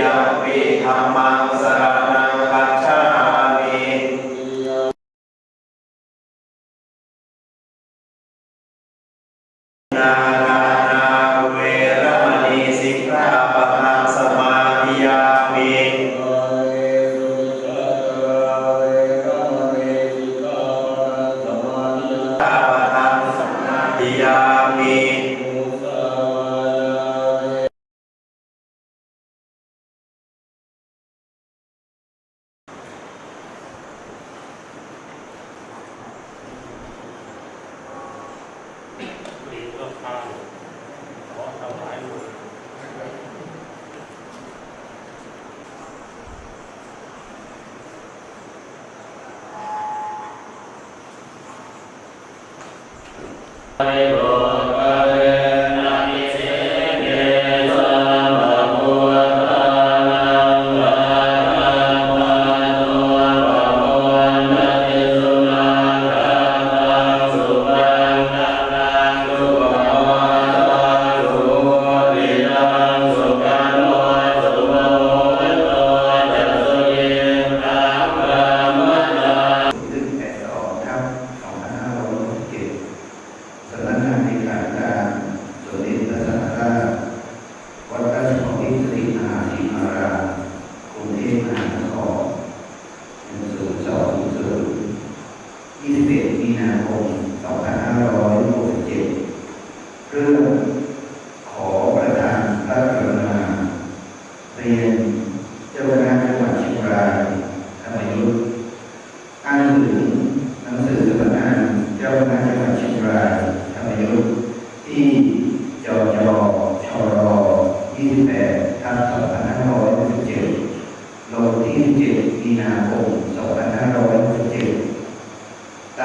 ยามิธรรมัง ซึ่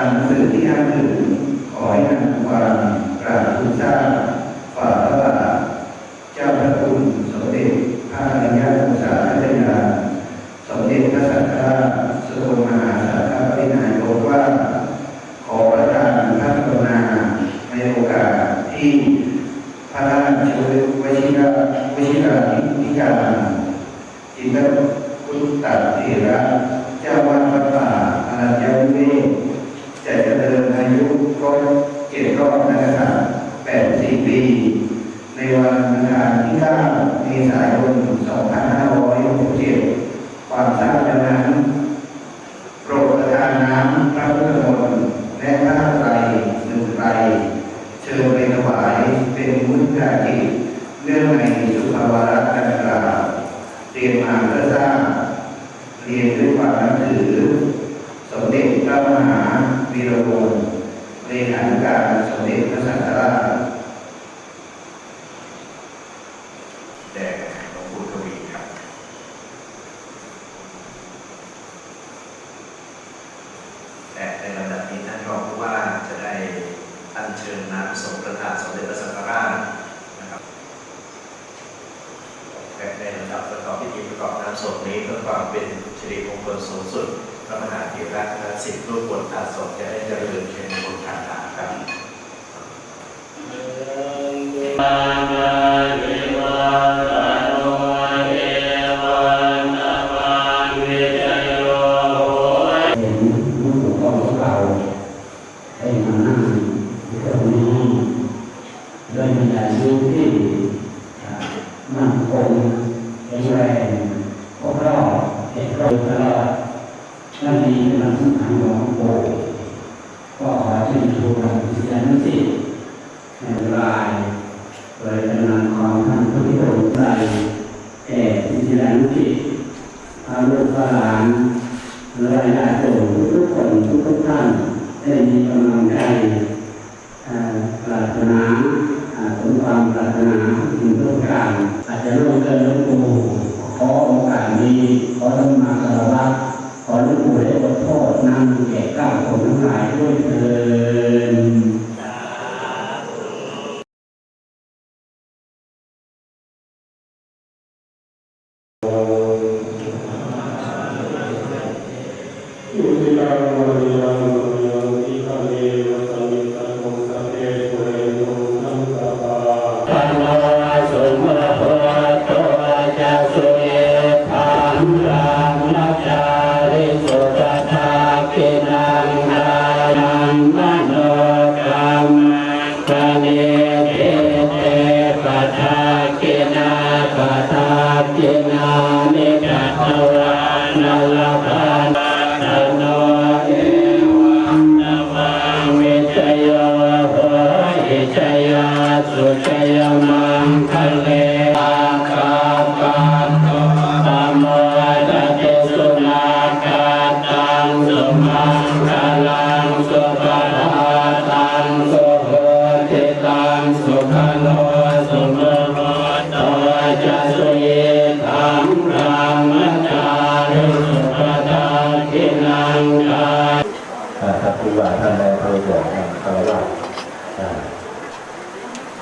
หนังสือที่อ้างถึงขอให้นำความกราบทูลทราบฝ่าพระบาทเจ้าพระคุณสมเด็จพระอริยวงศาธิยาสมเด็จพระสังฆราชสกลมหาสังฆปรินายกว่า ขอประทานพระกรุณาในโอกาสที่พระราชวชิระวชิราธิการจิตรพุทธเถระเจ้าวัดพระป่าอรัญญวิเวศ จะเจริญอายุครบเจ็ดรอบนะครับแปดสี่ปี ในวันอังคารที่9เมษายน2567 ความทราบดังนั้นโปรดประทานน้ำพระพุทธมนต์และพระไตรหนึ่งไตรเชิญไปถวายเป็นมุขกาจิตเนื่องในสุภาวาระดังกล่าวเรียนมาเพื่อทราบเรียนด้วยความนับถือ สมเด็จพระมหา วีรวงศ์เลขาธิการสมเด็จพระสังฆราชแด่หลวงปู่ทวีครับแต่ในลำดับนี้ท่านรองผู้ว่าจะได้อัญเชิญน้ำสมประทานสมเด็จพระสังฆราชนะครับและในลำดับประกอบพิธีประกอบน้ำศพนี้เพื่อความเป็น สิริมงคลสูงสุดพระมหาธิรัตนสิทธิรูปบทตาสมจะได้เจริญเชิญบนคาถาครับ เห็นลูกของเราให้มานั่งอยู่ตรงนี้ด้วยมีอายุที่อ่ามั่นคงแข็งแรงครบรอบเจ็ดรอบตลอดนั่นดีเป็นวันสำคัญของโบสถ์ก็ขอเชิญชวนศิษยานุศิษย์ในรายโดยกำลังของท่านผู้ที่ปรึกษาแก่ศิษยานุศิษย์พาลูกพาหลาน และญาติโยมทุก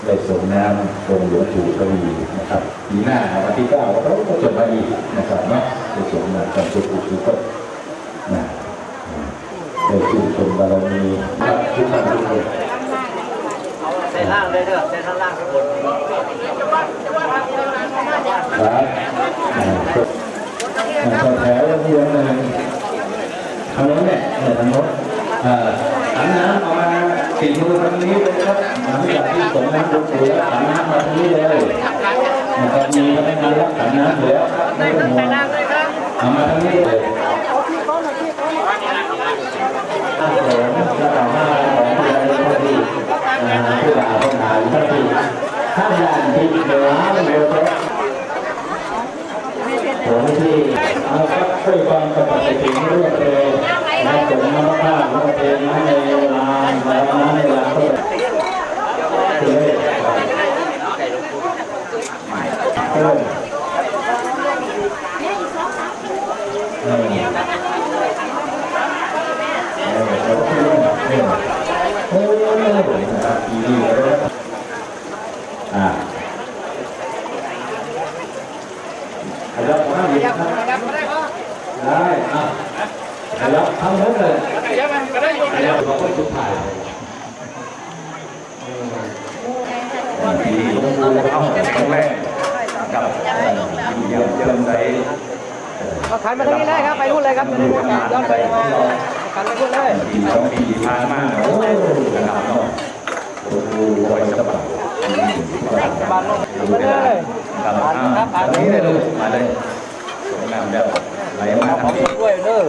ได้ส่งน้ำลงหลวงปู่ทวีนะครับปีหน้าวันที่เก้าเราก็จะมาอีกนะครับเนาะได้ส่งน้ำท่งหลวงปู่ทุกคนนะได้ชื่นชมบารมีครับทุกท่านทุกคนใส้นล่างเลยเด้อเส้นข้างล่างข้างบน ครับอ่าก็อ่าต่อแถวเรียงเลยทางโน้นเนี่ยเนี่ยทางโน้นอ่าถังน้ำเอามาติดมือทางนี้เลยครับหลังจากที่ ส่งน้ำลงปู่แล้วถังน้ำมาทางนี้เลยนะครับมีพนักงานรับถังน้ำอยู่แล้วครับไม่ต้องห่วงเอามาทางนี้เลยถ้าเสริมระดับห้าของผู้พอดีอ่าผู้บ่าวผู้นายพอดีถ้าอย่างที่เหลือเร็วครับผมที่เอาครับช่วยความกระตันถึงรวดเร็วนะผมน้ำผ้ารวดเร็วน้ำในเวลาแล้วน้ำในเวลาก็คือ เลยเริ่มเออเออแล้วก็เริ่มเริ่มโอ้ยนะครับดีดีเลยอ่าขยับมาดีครับได้อะขยับทำนั้นเลยขยับมาก็ได้ขยับเราก็ชุดถ่ายดีต้องดูเอาครั้งแรก กับเยี่ยมเยี่ยมใจเอาขันมาทางนี้เลยครับ ไปนู่นเลยครับย้อนไปมาขันไปนู่นเลยปีสองปีผ่านมาโอ้นะครับเนาะโอ้โหคอยสบายบานลงมาเลยครับครับอันนี้เลยลูกมาเลยสวยงามแบบไหลมาทางนี้ด้วยเด้อ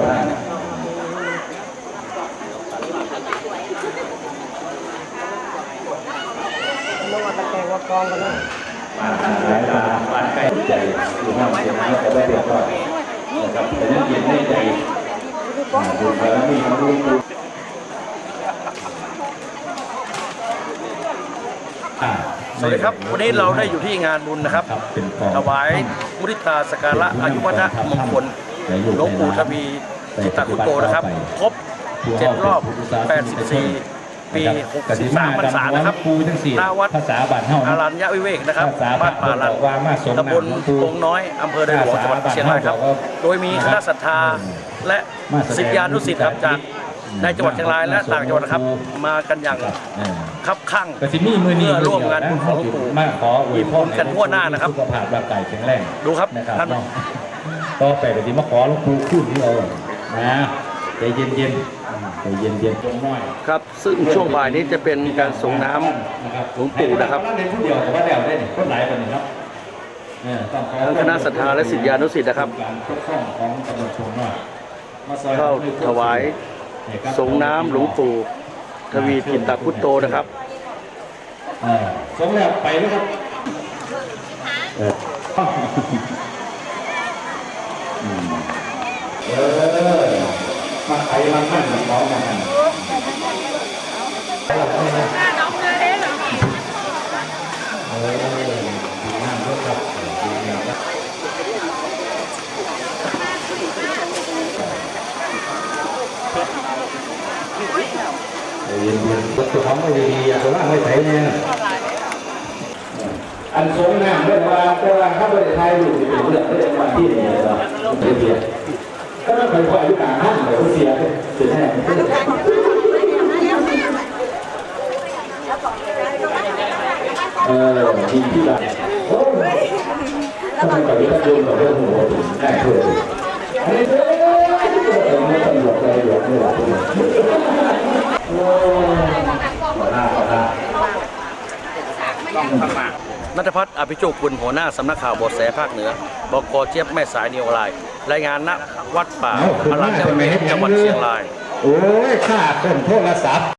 ว่า ลงมาตะแคง ว่ากองกันเลยมาทางสายตาปานใกล้ใจอยู่ห้องเสียงแต่ว่าเรียบร้อยนะครับแต่ยังเย็นในใจดูบารมีขอดูสวัสดีครับ วันนี้เราได้อยู่ที่งานบุญนะครับถวายมุทิตาสการะอายุวัฒมงคลหลวงปู่ทวีทิตาคุโตนะครับ ครบ7รอบ 84 ปี63พรรษานะครับหน้าวัดภาษาบ้านเฮาอารัญญวิเวกนะครับภาษาบ้านป่าลันบอกว่ามาสมตำบลน้ำหลวงปู่โป่งน้อยอำเภอเดอยหลวงจังหวัดเชียงรายครับ โดยมีคณะศรัทธาและศิษยานุศิษย์ครับจากในจังหวัดเชียงรายและต่างจังหวัดนะครับ มากันอย่างเออคับข้างก็สิมีมือนี้เพื่อร่วมงานบุญของหลวงปู่มาขออวยพรกันทั่วหน้านะครับสุขภาพร่างกายแข็งแรงดูครับนะครับท่านเนาะต่อไปก็สิมาขอหลวงปู่ขึ้นที่เรานะใจเย็นๆอืม ใจเย็นๆตรงน้อยครับ ซึ่งช่วงบ่ายนี้จะเป็นการส่งน้ำนะครับหลวงปู่นะครับในผู้เดียวแต่ว่าแล้วได้นี่คนหลายคนนี่ครับเออต้องขอทั้งคณะศรัทธาและศิษยานุศิษย์นะครับการปกครองของตำรวจชงน้อยมาซอยเข้าถวายสงน้ำหลวงปู่ทวีทิตาพุตโตนะครับเออสงแล้วไปเลยครับเออ อืมเออมาไขมันมันมันร้องมันเย็นเย็น รถจะทำไม่ดีอะตัวล่างไม่ใส่เนี่ยอันสงน้ำเรื่องว่าเรื่องว่าถ้าบริไทยอยู่ที่เป็นเรื่องเรื่อที่นี่เลยเหรอเดียวก็ต้องคอยคอยู่กลางห้างเดี๋ยวเสียเสียแน่เออทีที่ละโอ้ยทำไมกับวิทยุกับเรื่องหัวถึงได้เพื่อนอันนี้เออไม่ต้องหลบเลยหลบไม่หลบเลยโอ้ขอลาขอลานัทพัฒน์อภิโชคคุณหัวหน้าสำนักข่าวบทแสภาคเหนือ บกเจี๊ยบแม่สายนิวไลน์ รายงานณวัดป่าเอ้าพระราชวังจังหวัดเชียงราย โอ้ยค่าคนโทรศัพท์